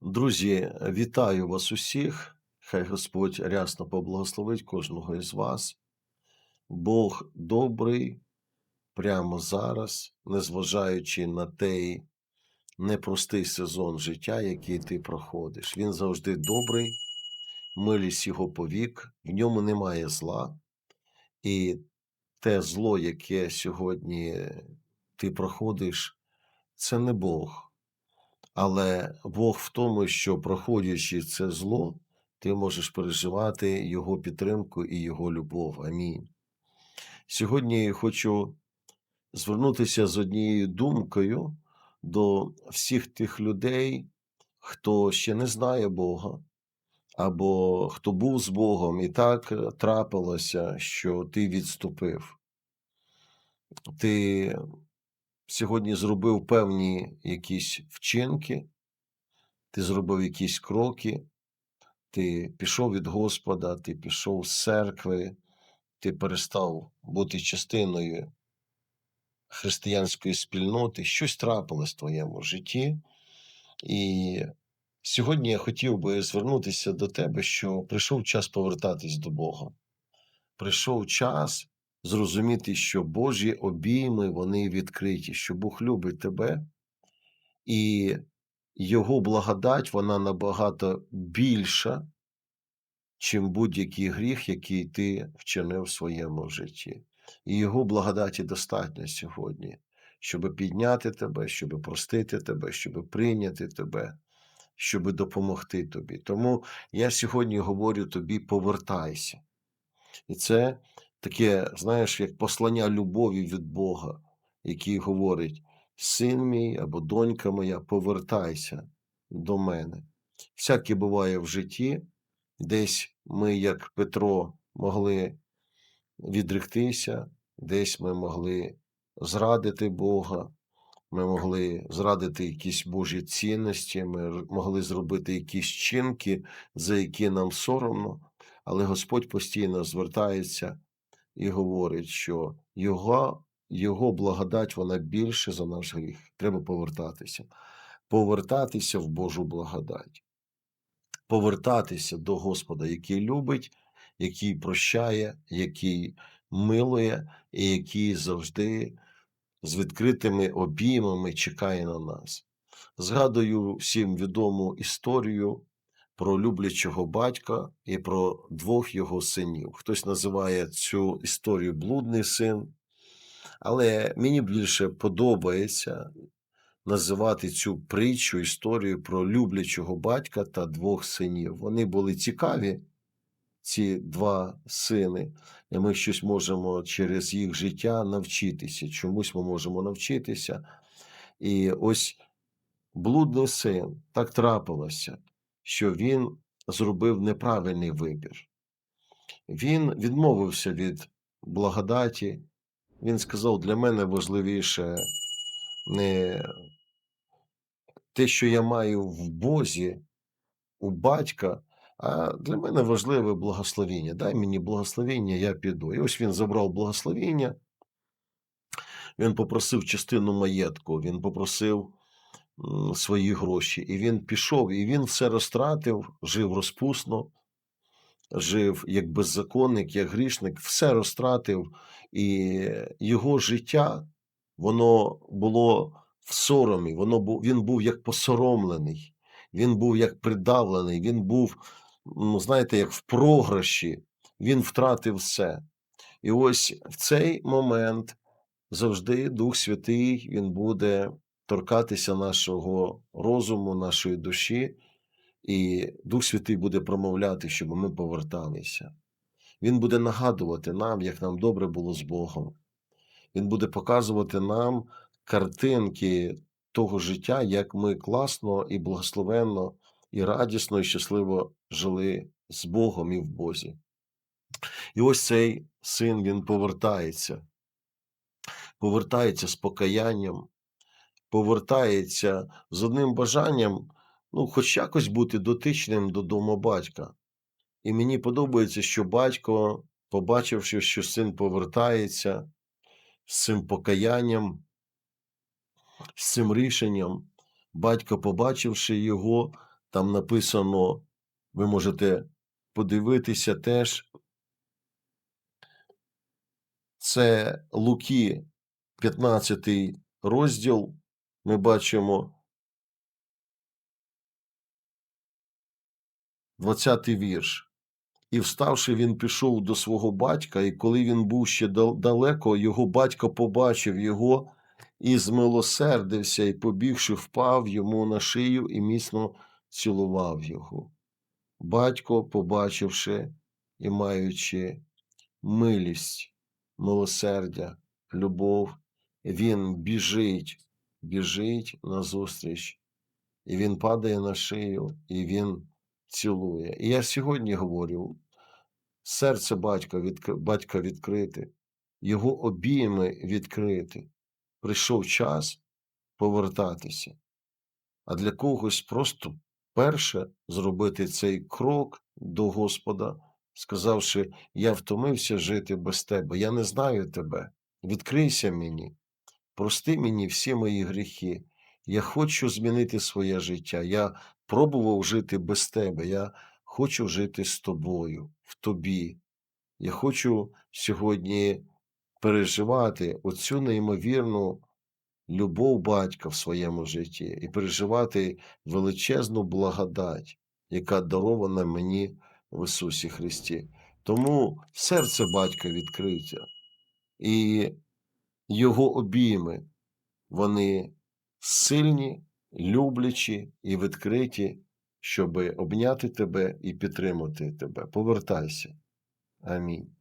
Друзі, вітаю вас усіх. Хай Господь рясно поблагословить кожного із вас. Бог добрий прямо зараз, незважаючи на той непростий сезон життя, який ти проходиш. Він завжди добрий, милість його повік, в ньому немає зла. І те зло, яке сьогодні ти проходиш, це не Бог. Але Бог в тому, що проходячи це зло, ти можеш переживати Його підтримку і Його любов. Амінь. Сьогодні хочу звернутися з однією думкою до всіх тих людей, хто ще не знає Бога, або хто був з Богом, і так трапилося, що ти відступив. Ти сьогодні зробив певні якісь вчинки, ти зробив якісь кроки, ти пішов від Господа, ти пішов з церкви, ти перестав бути частиною християнської спільноти, щось трапилось в твоєму житті. І сьогодні я хотів би звернутися до тебе, що прийшов час повертатись до Бога. Прийшов час зрозуміти, що Божі обійми вони відкриті, що Бог любить тебе, і Його благодать вона набагато більша, чим будь-який гріх, який ти вчинив в своєму житті. І Його благодаті достатньо сьогодні, щоб підняти тебе, щоб простити тебе, щоб прийняти тебе, щоб допомогти тобі. Тому я сьогодні говорю тобі: повертайся. І це таке, знаєш, як послання любові від Бога, який говорить: Син мій або донька моя, повертайся до мене. Всяке буває в житті, десь ми, як Петро, могли відректися, десь ми могли зрадити Бога. Ми могли зрадити якісь Божі цінності, ми могли зробити якісь чинки, за які нам соромно, але Господь постійно звертається і говорить, що Його, Його благодать вона більше за наш гріх. Треба повертатися, повертатися в Божу благодать, повертатися до Господа, який любить, який прощає, який милує і який завжди з відкритими обіймами чекає на нас. Згадую всім відому історію про люблячого батька і про двох його синів. Хтось називає цю історію блудний син, але мені більше подобається називати цю притчу історію про люблячого батька та двох синів. Вони були цікаві, ці два сини, і ми щось можемо через їх життя навчитися. Чомусь ми можемо навчитися. І ось блудний син так трапилося, що він зробив неправильний вибір. Він відмовився від благодаті. Він сказав: для мене важливіше не те, що я маю в Бозі, у батька, а для мене важливе благословіння. Дай мені благословіння, я піду. І ось він забрав благословіння, він попросив частину маєтку, він попросив свої гроші, і він пішов, і він все розтратив, жив розпусно, жив як беззаконник, як грішник, все розтратив, і його життя, воно було в соромі, воно був, він був як посоромлений, він був як придавлений, він був, ну, знаєте, як в програші, він втратив все. І ось в цей момент завжди Дух Святий він буде торкатися нашого розуму, нашої душі, і Дух Святий буде промовляти, щоб ми поверталися. Він буде нагадувати нам, як нам добре було з Богом. Він буде показувати нам картинки того життя, як ми класно і благословенно, і радісно, і щасливо жили з Богом і в Бозі. І ось цей син він повертається, повертається з покаянням, повертається з одним бажанням, ну, хоч якось бути дотичним до дому батька. І мені подобається, що батько, побачивши, що син повертається з цим покаянням, з цим рішенням, батько, побачивши його, Там написано, ви можете подивитися теж. Це Луки, 15 розділ. Ми бачимо 20 вірш. І вставши, він пішов до свого батька, і коли він був ще далеко, його батько побачив його і змилосердився, і побігши, впав йому на шию і міцно цілував його. Батько, побачивши і маючи милість, милосердя, любов, він біжить, біжить назустріч, і він падає на шию, і він цілує. І я сьогодні говорю: серце батька, відк... батька відкрите, його обійми відкрити. Прийшов час повертатися. А для когось просто перше зробити цей крок до Господа, сказавши: Я втомився жити без тебе, я не знаю тебе. Відкрийся мені, прости мені всі мої гріхи. Я хочу змінити своє життя. Я пробував жити без тебе. Я хочу жити з тобою, в тобі. Я хочу сьогодні переживати оцю неймовірну любов батька в своєму житті і переживати величезну благодать, яка дарована мені в Ісусі Христі. Тому серце батька відкрите, і його обійми, вони сильні, люблячі і відкриті, щоб обняти тебе і підтримати тебе. Повертайся. Амінь.